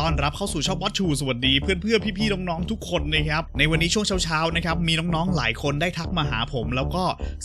ต้อนรับเข้าสู่ช่องวัตชูสวัสดีเพื่อนเพื่อพี่ๆน้องๆทุกคนนะครับในวันนี้ช่วงเช้าๆนะครับมีน้องๆหลายคนได้ทักมาหาผม แล้วก็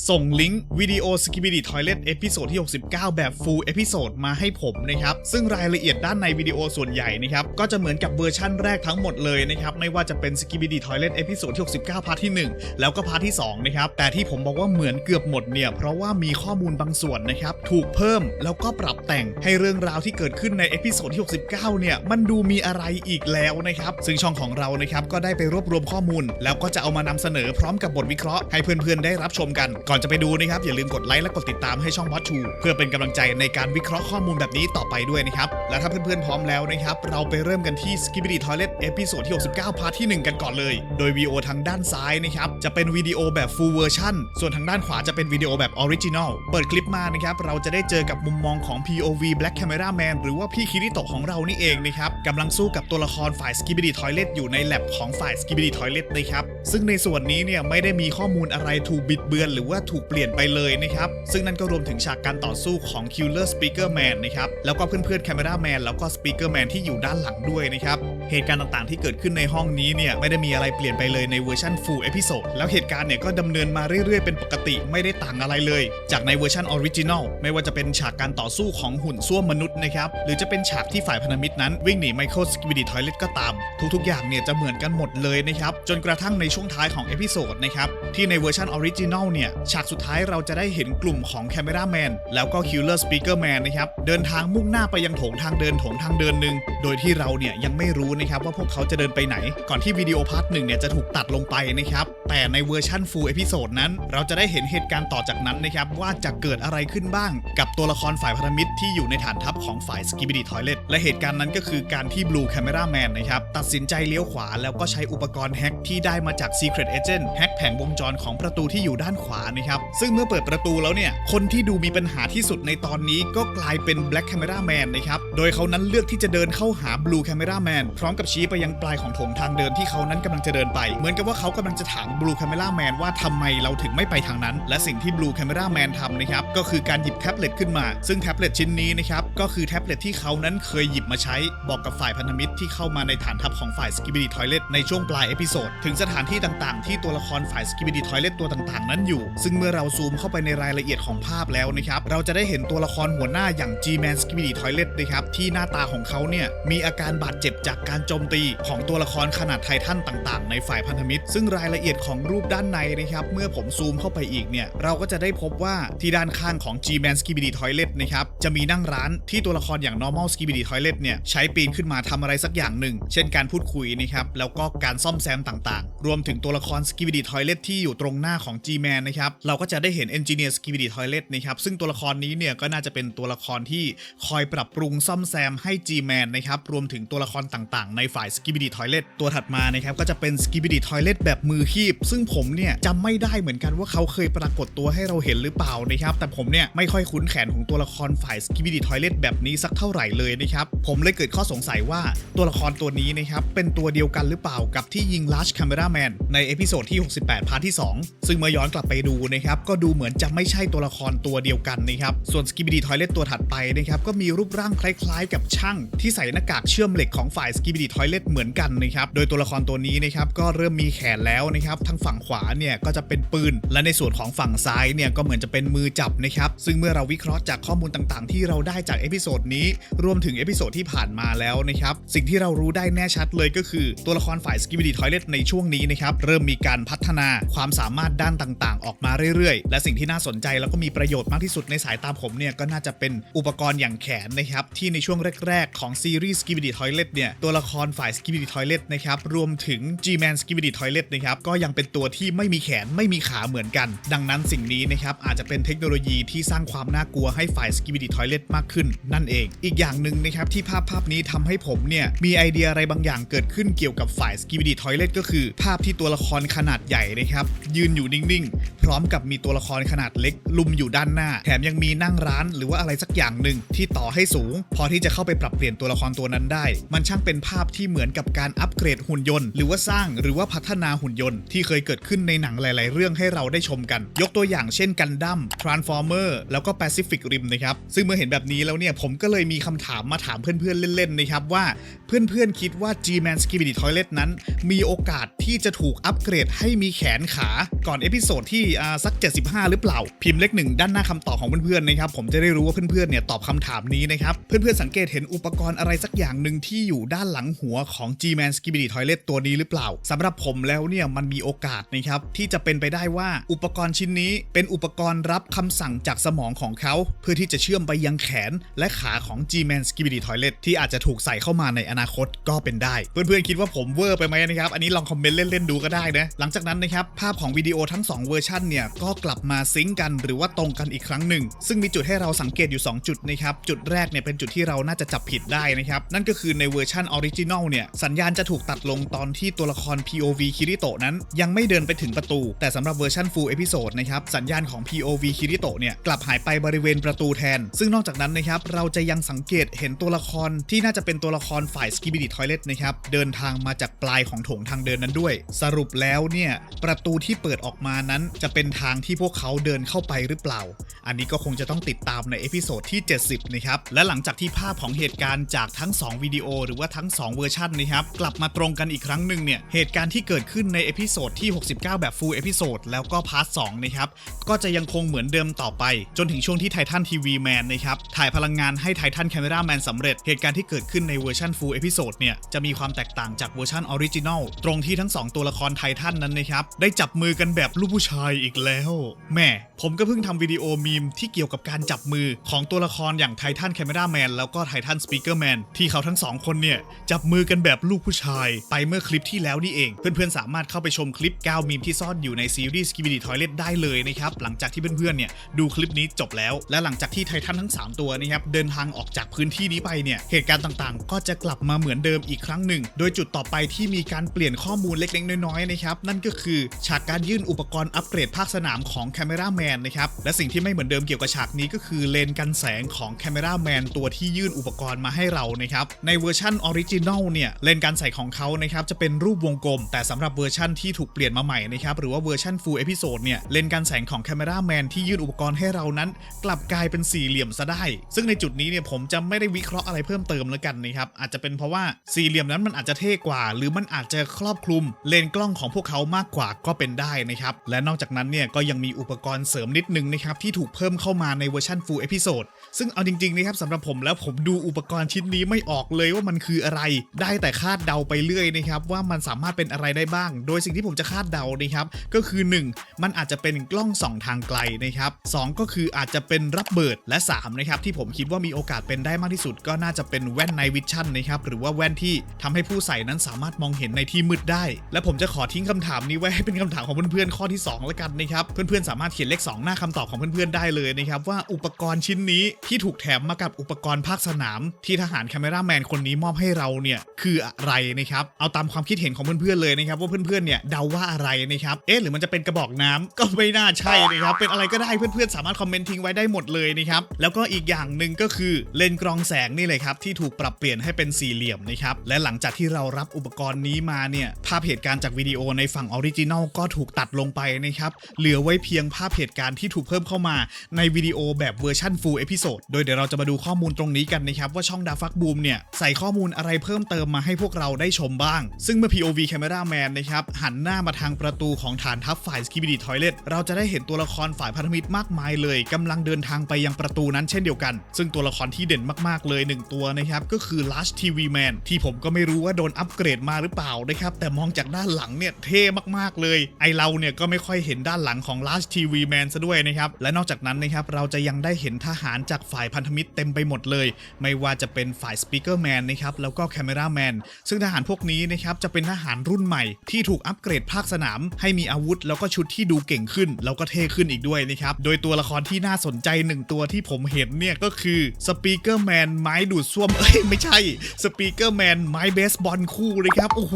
ส่งลิงก์วิดีโอ s k i b i d y Toilet เอพิโซดที่ 69 แบบ full เอพิโซดมาให้ผมนะครับซึ่งรายละเอียดด้านในวิดีโอส่วนใหญ่นะครับก็จะเหมือนกับเวอร์ชั่นแรกทั้งหมดเลยนะครับไม่ว่าจะเป็น s k i b i d y Toilet เอพิโซดที่ 69 พาร์ทที่ 1 แล้วก็พาร์ทที่2นะครับแต่ที่ผมบอกว่าเหมือนเกือบหมดเนี่ยเพราะว่ามีข้อมูลบางส่วนนะครับถูกเพิ่มแล้วก็ปรับแต่งให้เรื่องราวที่เกิดขึ้นในเอพิโซดที่ 69 เนี่ยมันดูมีอะไรอีกแล้วนะครับ ซึ่งช่องของเรานะครับก็ได้ไปรวบรวมข้อมูล แล้วก็จะเอามานำเสนอพร้อมกับบทวิเคราะห์ให้เพื่อนๆได้รับชมกัน ก่อนจะไปดูนะครับอย่าลืมกดไลค์และกดติดตามให้ช่องบอสชู เพื่อเป็นกำลังใจในการวิเคราะห์ข้อมูลแบบนี้ต่อไปด้วยนะครับและถ้าเพื่อนๆพร้อมแล้วนะครับเราไปเริ่มกันที่ s k i p p y Toilet เอพิโซดที่69พาร์ทที่1 กันก่อนเลย โดยวีโอทางด้านซ้ายนะครับจะเป็นวิดีโอแบบ full version ส่วนทางด้านขวาจะเป็นวิดีโอแบบ original เปิดคลิปมานะครับเราจะได้เจอกับมุมมองของ POV Black Camera Man หรือว่าพี่คิริโตะของเรานี่เองนะครับกำลังสู้กับตัวละครฝ่าย s k i b i d y Toilet อยู่ในแ a บของฝ่าย s k i b i d y Toilet นะครับ ซึ่งในส่วนนี้เนี่ยไม่ได้มีข้อมูลอะไรถูกบิดเบือนหรือว่าถูกเปลี่ยนไปเลยนะครับ ซึ่งนั่นก็รวมถึงฉากการต่อสู้ของ Killer Speaker Man นะครับ แล้วก็เพื่อนๆ Camera Man แล้วก็ Speaker Man ที่อยู่ด้านหลังด้วยนะครับ เหตุการณ์ต่างๆที่เกิดขึ้นในห้องนี้เนี่ยไม่ได้มีอะไรเปลี่ยนไปเลยในเวอร์ชัน full episode แล้วเหตุการณ์เนี่ยก็ดำเนินมาเรื่อยๆ เป็นปกติไม่ได้ต่างอะไรเลย จากในเวอร์ชันออริจินอลไม่ว่าจะเป็นฉากการต่อสู้ของหุ่นส้วมมนุษย์นะครับหรือจะเป็นฉากที่ฝ่ายพันธมิตรนั้นวิ่งหนีไมเคิลสกิบิดีทอยเลตก็ตาม ทุกๆ อย่างเนี่ยจะเหมือนกันหมดเลยนะครับ จนกระทั่งในช่วงท้ายของเอพิโซดนะครับ ที่ในเวอร์ชันออริจินอลเนี่ย ฉากสุดท้ายเราจะได้เห็นกลุ่มของแคมราแมนแล้วก็คิลเลอร์สปีกเกอร์แมนนะครับ เดินทางมุ่งหน้าไปยังโถงทางเดินโถงทางเดินหนึ่งโดยที่เราเนี่ยยังไม่รู้นะครับว่าพวกเขาจะเดินไปไหน ก่อนที่วิดีโอพาร์ทหนึ่งเนี่ยจะถูกตัดลงไปนะครับแต่ในเวอร์ชันฟูลเอพิโซดนั้น เราจะได้เห็นเหตุการณ์ต่อจากนั้นนะครับว่าจะเกิดอะไรขึ้นบ้าง กับตัวละครฝ่ายพันธมิตรที่อยู่ในฐานทัพของฝ่ายสกิบิดีทอยเลตและเหตุการณ์นั้นก็คือการที่บลูแคม e ราแมนนะครับ ตัดสินใจเลี้ยวขวาแล้วก็ใช้อุปกรณ์แฮ็กที่ได้มาจาก Secret Agent แฮ็กแผงวงจรของประตูที่อยู่ด้านขวานะครับ ซึ่งเมื่อเปิดประตูแล้วเนี่ย คนที่ดูมีปัญหาที่สุดในตอนนี้ก็กลายเป็น Black Camera Man นะครับ โดยเขานั้นเลือกที่จะเดินเข้าหา Blue Camera Man พร้อมกับชี้ไปยังปลายของโถงทางเดินที่เขานั้นกำลังจะเดินไป เหมือนกับว่าเขากำลังจะถาม Blue Camera Man ว่าทำไมเราถึงไม่ไปทางนั้น และสิ่งที่ Blue Camera Man ทำนะครับก็คือการหยิบแท็บเล็ตขึ้นมา ซึ่งแท็บเล็ตชิ้นนี้นะครับก็คือแท็บเล็ตที่เขานั้นเคยหยิบมาใช้บอกกับฝ่ายพันธมิตรที่เข้ามาในฐานทัพของฝ่าย Skibidi Toilet ในช่วงปลายเอพิโซดถึงสถานที่ต่างๆ ที่ตัวละครฝ่าย Skibidi Toilet ตัวต่างๆ นั้นอยู่ ซึ่งเมื่อเราซูมเข้าไปในรายละเอียดของภาพแล้วนะครับ เราจะได้เห็นตัวละครหัวหน้าอย่าง G-Man Skibidi Toilet นะครับ ที่หน้าตาของเขาเนี่ย มีอาการบาดเจ็บจากการโจมตีของตัวละครขนาดไททันต่างๆ ในฝ่ายพันธมิตร ซึ่งรายละเอียดของรูปด้านในนะครับ เมื่อผมซูมเข้าไปอีกเนี่ย เราก็จะได้พบว่าที่ด้านข้างของ G-Man Skibidi Toilet นะครับ จะมีนั่งร้านที่ตัวละครอย่าง Normal Skibidi Toilet เนี่ยใช้ปีนขึ้นมาทำอะไรสักอย่างหนึ่ง เช่นการพูดคุยนะครับแล้วก็การซ่อมแซมต่างๆ รวมถึงตัวละคร Skibidi Toilet ที่อยู่ตรงหน้าของ G-Man นะครับเราก็จะได้เห็น Engineer Skibidi Toilet นะครับซึ่งตัวละครนี้เนี่ยก็น่าจะเป็นตัวละครที่คอยปรับปรุงซ่อมแซมให้ G-Man นะครับรวมถึงตัวละครต่างๆ ในฝ่าย Skibidi Toilet ตัวถัดมานะครับก็จะเป็น Skibidi Toilet แบบมือคีบ ซึ่งผมเนี่ยจำไม่ได้เหมือนกันว่าเขาเคยปรากฏตัวให้เราเห็นหรือเปล่านะครับแต่ผมเนี่ยไม่ค่อยคุ้นแขนของตัวละครฝ่าย Skibidi Toilet แบบนี้สักเท่าไหร่เลยนะครับผมเลยเกิดข้อสงสัยว่าตัวละครตัวนี้นะครับ เป็นตัวเดียวกันหรือเปล่ากับที่ยิง Large Camera Man ในเอพิโซดที่ 68 พาร์ทที่ 2 ซึ่งเมื่อย้อนกลับไปดูนะครับ ก็ดูเหมือนจะไม่ใช่ตัวละครตัวเดียวกันนะครับ ส่วน Skibidi Toilet ตัวถัดไปนะครับ ก็มีรูปร่างคล้ายๆ กับช่างที่ใส่หน้ากากเชื่อมเหล็กของฝ่าย Skibidi Toilet เหมือนกันนะครับ โดยตัวละครตัวนี้นะครับก็เริ่มมีแขนแล้วนะครับทางฝั่งขวาเนี่ยก็จะเป็นปืน และในส่วนของฝั่งซ้ายเนี่ยก็เหมือนจะเป็นมือจับนะครับซึ่งเมื่อเราวิเคราะห์จากข้อมูลต่างๆ ที่เราได้จากเอพิโซดนี้รวมถึงเอพิโซดที่ผ่านมาแล้วนะครับ สิ่งที่เรารู้ได้แน่ชัดเลยก็คือ ตัวละครฝ่าย Skibidi Toilet ในช่วงนี้นะครับ เริ่มมีการพัฒนาความสามารถด้านต่างๆ ออกมาเรื่อยๆ และสิ่งที่น่าสนใจแล้วก็มีประโยชน์มากที่สุดในสายตาผมเนี่ยก็น่าจะเป็นอุปกรณ์อย่างแขนนะครับที่ในช่วงแรกๆของซีรีส์ Skibidi Toilet เนี่ยตัวละครฝ่าย Skibidi Toilet นะครับรวมถึง G-Man Skibidi Toilet นะครับก็ยังเป็นตัวที่ไม่มีแขนไม่มีขาเหมือนกัน ดังนั้นสิ่งนี้นะครับอาจจะเป็นเทคโนโลยีที่สร้างความน่ากลัวให้ฝ่าย Skibidi Toilet มากขึ้นนั่นเอง อีกอย่างหนึ่งนะครับที่ภาพภาพนี้ทำให้ผมเนี่ยมีไอเดียอะไรบางอย่างเกิดขึ้นเกี่ยวกับฝ่าย Skibidi Toilet ก็คือ ภาพที่ตัวละครขนาดใหญ่นะครับยืนอยู่นิ่งๆ พร้อมกับมีตัวละครขนาดเล็ก ลุมอยู่ด้านหน้า แถมยังมีนั่งร้านหรือว่าอะไรสักอย่างหนึ่งที่ต่อให้สูง พอที่จะเข้าไปปรับเปลี่ยนตัวละครตัวนั้นได้ มันช่างเป็นภาพที่เหมือนกับการอัปเกรดหุ่นยนต์ หรือว่าสร้างหรือว่าพัฒนาหุ่นยนต์ที่เคยเกิดขึ้นในหนังหลาย ๆ เรื่องให้เราได้ชมกัน ยกตัวอย่างเช่นกันดั้ม Transformer แล้วก็ Pacific Rim นะครับซึ่งเมื่อเห็นแบบนี้แล้วเนี่ยผมก็เลยมีคำถามมาถามเพื่อน ๆ เล่น ๆ นะครับว่าเพื่อนๆคิดว่า G-Man Skibidi Toilet นั้น มีโอกาสที่จะถูกอัปเกรดให้มีแขนขาก่อนเอพิโซดที่สัก 75 หรือเปล่า พิมพ์เลขหนึ่งด้านหน้าคำตอบของเพื่อนๆนะครับผมจะได้รู้ว่าเพื่อนๆเนี่ยตอบคำถามนี้นะครับ เพื่อนๆสังเกตเห็นอุปกรณ์อะไรสักอย่างหนึ่งที่อยู่ด้านหลังหัวของ G-Man Skibidi Toilet ตัวนี้หรือเปล่าสำหรับผมแล้วเนี่ยมันมีโอกาสนะครับที่จะเป็นไปได้ว่าอุปกรณ์ชิ้นนี้ เป็นอุปกรณ์รับคำสั่งจากสมองของเขา เพื่อที่จะเชื่อมไปยังแขนและขาของ G-Man Skibidi Toilet ที่อาจจะถูกใส่เข้ามาในอนาคตก็เป็นได้ เพื่อนๆคิดว่าผมเวอร์ไปไหมนะครับ อันนี้ลองคอมเมนต์เล่นๆดูก็ได้นะ หลังจากนั้นนะครับ ภาพของวิดีโอทั้ง 2 เวอร์ชันเนี่ย ก็กลับมาซิงกันหรือว่าตรงกันอีกครั้งหนึ่ง ซึ่งมีจุดให้เราสังเกตอยู่ 2 จุดนะครับ จุดแรกเนี่ยเป็นจุดที่เราน่าจะจับผิดได้นะครับ นั่นก็คือในเวอร์ชันออริจินอลเนี่ย สัญญาณจะถูกตัดลงตอนที่ตัวละคร POV คิริโตะนั้น ยังไม่เดินไปถึงประตู แต่สำหรับเวอร์ชัน full episode นะครับ สัญญาณของ POV คิริโตะเนี่ยกลับหายไปบริเวณประตูแทน ซึ่งนอกจากนั้นนะครับเราจะยังสังเกตเห็นตัวละครที่น่าจะเป็นตัวละครฝ่าย Skibidi Toilet นะครับ เดินทางมาจากปลายของโถงทางเดินนั้นด้วย สรุปแล้วเนี่ย ประตูที่เปิดออกมานั้น จะเป็นทางที่พวกเขาเดินเข้าไปหรือเปล่า อันนี้ก็คงจะต้องติดตามในเอพิโซดที่ 70 นะครับ และหลังจากที่ภาพของเหตุการณ์จากทั้ง 2 วิดีโอ หรือว่าทั้ง 2 เวอร์ชันนะครับ กลับมาตรงกันอีกครั้งหนึ่งเนี่ย เหตุการณ์ที่เกิดขึ้นในเอพิโซดที่ 69 แบบ full เอพิโซดแล้วก็พาร์ท 2 นะครับ ก็จะยังคงเหมือนเดิมต่อไป จนถึงช่วงที่ไททันทีวีแมนนะครับถ่ายพลังงานให้ไททันแคม e ราแมนสำเร็จเหตุการณ์ที่เกิดขึ้นในเวอร์ชัน full เอพิโซดเนี่ยจะมีความแตกต่างจากเวอร์ชันออริจินอลตรงที่ทั้ง 2 ตัวละครไททันนั้นนะครับ ได้จับมือกันแบบลูกผู้ชายอีกแล้วแหม่ผมก็เพิ่งทำวิดีโอมีมที่เกี่ยวกับการจับมือของตัวละครอย่างไททันแคมราแมนแล้วก็ไททันสปีกเกอร์แมนที่เขาทั้งสองคนเนี่ยจับมือกันแบบลูกผู้ชาย ไปเมื่อคลิปที่แล้วนี่เอง เพื่อนๆสามารถเข้าไปชมคลิป9มีมที่ซ่อนอยู่ในซีรีส์ Skibidi Toilet ได้เลยนะครับหลังจากที่เพื่อนๆเนี่ยดูคลิปนี้จบแล้ว และหลังจากที่ไททันทั้ง 3 ตัวนะครับเดินทางออกจากพื้นที่นี้ไปเนี่ยเหตุการณ์ต่างก็จะกลับมาเหมือนเดิมอีกครั้งหนึ่ง โดยจุดต่อไปที่มีการเปลี่ยนข้อมูลเล็กๆ น้อยๆนะครับนั่นก็คือฉากการยื่นอุปกรณ์อัปเกรดภาคสนามของ Camera Man นะครับและสิ่งที่ไม่เหมือนเดิมเกี่ยวกับฉากนี้ก็คือเลนกันแสงของ Camera Man ตัวที่ยื่นอุปกรณ์มาให้เรานะครับในเวอร์ชันออริจินอลเนี่ยเลนการใสของเขานะครับจะเป็นรูปวงกลม แต่สำหรับเวอร์ชันที่ถูกเปลี่ยนมาใหม่นะครับหรือว่าเวอร์ชัน full episode เนี่ยเลนการแสงของ Camera Man ที่ยื่นอุปกรณ์ให้เรานั้น กลับกลายเป็นสี่เหลี่ยมซะได้ ซึ่งในจุดนี้เนี่ยผมจะไม่ได้วิเคราะห์อะไรเพิ่มเติมแล้วกันนะครับอาจจะเป็นเพราะว่าสี่เหลี่ยมนั้นมันอาจจะเท่กว่า หรือมันอาจจะครอบคลุมเลนกล้องของพวกเขามากกว่าก็เป็นได้นะครับและนอกจากนั้นเนี่ยก็ยังมีอุปกรณ์เสริมนิดนึงนะครับที่ถูกเพิ่มเข้ามาในเวอร์ชัน full episode ซึ่งเอาจริงๆนะครับสำหรับผมแล้วผมดูอุปกรณ์ชิ้นนี้ไม่ออกเลยว่ามันคืออะไร ได้แต่คาดเดาไปเรื่อยนะครับว่ามันสามารถเป็นอะไรได้บ้าง โดยสิ่งที่ผมจะคาดเดานะครับก็คือ 1 มันอาจจะเป็นกล้องส่องทางไกลนะครับสองก็คืออาจจะเป็นรับเบิดและ3นะครับที่ผมคิดว่ามีโอกาสเป็นได้มากที่สุดก็น่าจะเป็นแว่นไนวิชั่นนะครับหรือว่าแว่นที่ทำให้ผู้ใส่นั้นสามารถมองเห็นในที่มืดได้ และผมจะขอทิ้งคำถามนี้ไว้ให้เป็นคำถามของเพื่อนๆข้อที่สองแล้วกันนะครับเพื่อนๆสามารถเขียนเลขสองหน้าคำตอบของเพื่อนๆได้เลยนะครับว่าอุปกรณ์ชิ้นนี้ที่ถูกแถมมากับอุปกรณ์ภาคสนาม ที่ทหารแคมราแมนคนนี้มอบให้เราเนี่ยคืออะไรนะครับเอาตามความคิดเห็นของเพื่อนๆเลยนะครับว่าเพื่อนๆเนี่ยเดาว่าอะไรนะครับเอ๊ะหรือมันจะเป็นกระบอกน้ำก็ไม่น่าใช่นะครับเป็นอะไรก็ได้เพื่อนๆสามารถคอมเมนต์ทิ้งไว้ได้หมดเลยนะครับแล้วก็อีกอย่างหนึ่งก็คือเลนกรองแสงนี่เลยครับที่ถูกปรับเปลี่ยนให้เป็นสี่เหลี่ยมนะครับและหลังจากที่เรารับอุปกรณ์นี้มาเนี่ยภาพเหตุการณ์จากวิดีโอในฝั่งออริจินอลก็ถูกตัดลงไปนะครับเหลือไว้เพียงภาพเหตุการณ์ที่ถูกเพิ่มเข้ามาในวิดีโอแบบเวอร์ชัน full episode โดยเดี๋ยวเราจะมาดูข้อมูลตรงนี้กันนะครับว่าช่องดาฟักบูมเนี่ยใส่ข้อมูลอะไรเพิ่มเติมมาให้พวกเราได้ชมบ้าง ซึ่งเมื่อ POV Camera Man นะครับหันหน้ามาทางประตูของฐานทัพฝ่าย Skibidi Toilet เราจะได้เห็นตัวละครฝ่ายพันธมิตรมากมายเลยกำลังเดินทางไปยังประตูนั้นเช่นเดียวกัน ซึ่งตัวละครที่เด่นมากๆเลยหนึ่งตัวนะครับก็คือ Last TV Man ที่ผมก็ไม่รู้ว่าโดนอัปเกรดมาหรือเปล่านะครับ แต่มองจากด้านหลังเนี่ยเท่มากๆเลย ไอเราเนี่ยก็ไม่ค่อยเห็นด้านหลังของ Last TV Man ซะด้วยนะครับ และนอกจากนั้นนะครับเราจะยังได้เห็นทหารจากฝ่ายพันธมิตรเต็มไปหมดเลย ไม่ว่าจะเป็นฝ่าย Speaker Man นะครับแล้วก็ Camera Man ซึ่งทหารพวกนี้นะครับจะเป็นทหารรุ่นใหม่ที่ถูกอัปเกรดภาคสนาม ให้มีอาวุธ แล้วก็ชุดที่ดูเก่งขึ้น แล้วก็เท่ขึ้นอีกด้วยนะครับโดยตัวละครที่น่าสนใจหนึ่งตัวที่ผมเห็นเนี่ยก็คือ Speaker Man ไม้ดูดซ่วมเอ้ยไม่ใช่สปีกเกอร์แมนไม้เบสบอลคู่เลยครับโอ้โห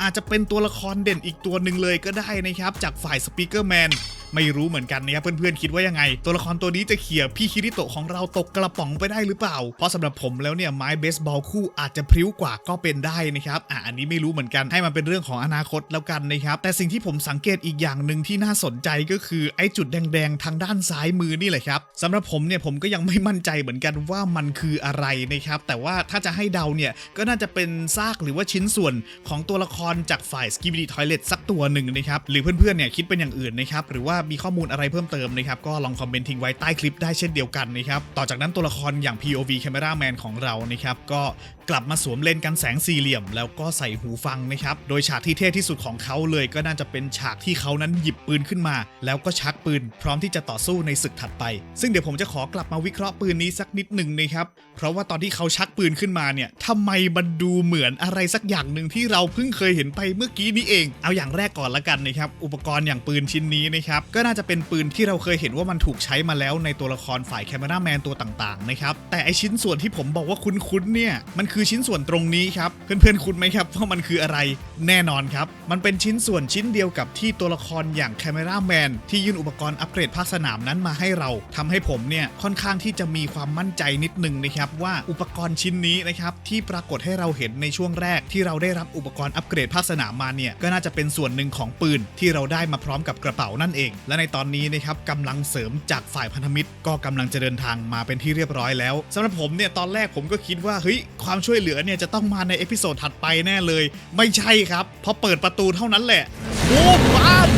อาจจะเป็นตัวละครเด่นอีกตัวหนึ่งเลยก็ได้นะครับ จากฝ่ายสปีกเกอร์แมน ไม่รู้เหมือนกันนะครับเพื่อนๆคิดว่ายังไง ตัวละครตัวนี้จะเขี่ยพี่คิริโตะของเราตกกระป๋องไปได้หรือเปล่า เพราะสำหรับผมแล้วเนี่ยไม้เบสบอลคู่อาจจะพริ้วกว่าก็เป็นได้นะครับอะอันนี้ไม่รู้เหมือนกันให้มันเป็นเรื่องของอนาคตแล้วกันนะครับแต่สิ่งที่ผมสังเกตอีกอย่างหนึ่งที่น่าสนใจก็คือไอ้จุดแดงๆทางด้านซ้ายมือนี่แหละครับสำหรับผมเนี่ยผมก็ยังไม่มั่นใจเหมือนกันว่ามันคืออะไรนะครับแต่ว่าถ้าจะให้เดาเนี่ยก็น่าจะเป็นซากหรือว่าชิ้นส่วนของตัวละครจากฝ่าย Skibidi Toilet สักตัวหนึ่งนะครับหรือเพื่อนๆเนี่ยคิดเป็นอย่างอื่นนะครับหรือว่ามีข้อมูลอะไรเพิ่มเติมนะครับก็ลองคอมเมนต์ทิ้งไว้ใต้คลิปได้เช่นเดียวกันนะครับต่อจากนั้นตัวละครอย่าง POV Cameraman ของเรานะครับก็ กลับมาสวมเลนกันแสงสี่เหลี่ยม แล้วก็ใส่หูฟังนะครับ โดยฉากที่เท่ที่สุดของเขาเลยก็น่าจะเป็นฉากที่เขานั้นหยิบปืนขึ้นมา แล้วก็ชักปืน พร้อมที่จะต่อสู้ในศึกถัดไป ซึ่งเดี๋ยวผมจะขอกลับมาวิเคราะห์ปืนนี้สักนิดหนึ่งนะครับ เพราะว่าตอนที่เขาชักปืนขึ้นมาเนี่ยทำไมมันดูเหมือนอะไรสักอย่างหนึ่งที่เราเพิ่งเคยเห็นไปเมื่อกี้นี้เอง เอาอย่างแรกก่อนละกันนะครับ อุปกรณ์อย่างปืนชิ้นนี้นะครับ ก็น่าจะเป็นปืนที่เราเคยเห็นว่ามันถูกใช้มาแล้วในตัวละครฝ่ายแคม e ราแมนตัวต่างๆนะครับ แต่ไอชิ้นส่วนที่ผมบอกว่าคุ้นๆเนี่ย มันคืคือชิ้นส่วนตรงนี้ครับ เพื่อนๆ คุ้นไหมครับว่ามันคืออะไรแน่นอนครับ มันเป็นชิ้นส่วนชิ้นเดียวกับที่ตัวละครอย่างแคมราแมนที่ยื่นอุปกรณ์อัปเกรดภาคสนามนั้นมาให้เราทำให้ผมเนี่ยค่อนข้างที่จะมีความมั่นใจนิดนึงนะครับว่าอุปกรณ์ชิ้นนี้นะครับที่ปรากฏให้เราเห็นในช่วงแรก ที่เราได้รับอุปกรณ์อัปเกรดภาคสนามมาเนี่ยก็น่าจะเป็นส่วนหนึ่งของปืนที่เราได้มาพร้อมกับกระเป๋านั่นเอง และในตอนนี้นะครับกำลังเสริมจากฝ่ายพันธมิตร ก็กำลังจะเดินทางมาเป็นที่เรียบร้อยแล้วสำหรับผมเนี่ยตอนแรกผมก็คิดว่าเฮ้ยความช่วยเหลือเนี่ยจะต้องมาในเอพิโซดถัดไปแน่เลย ไม่ใช่ครับพอเปิดประตูเท่านั้นแหละโอ้บ้าม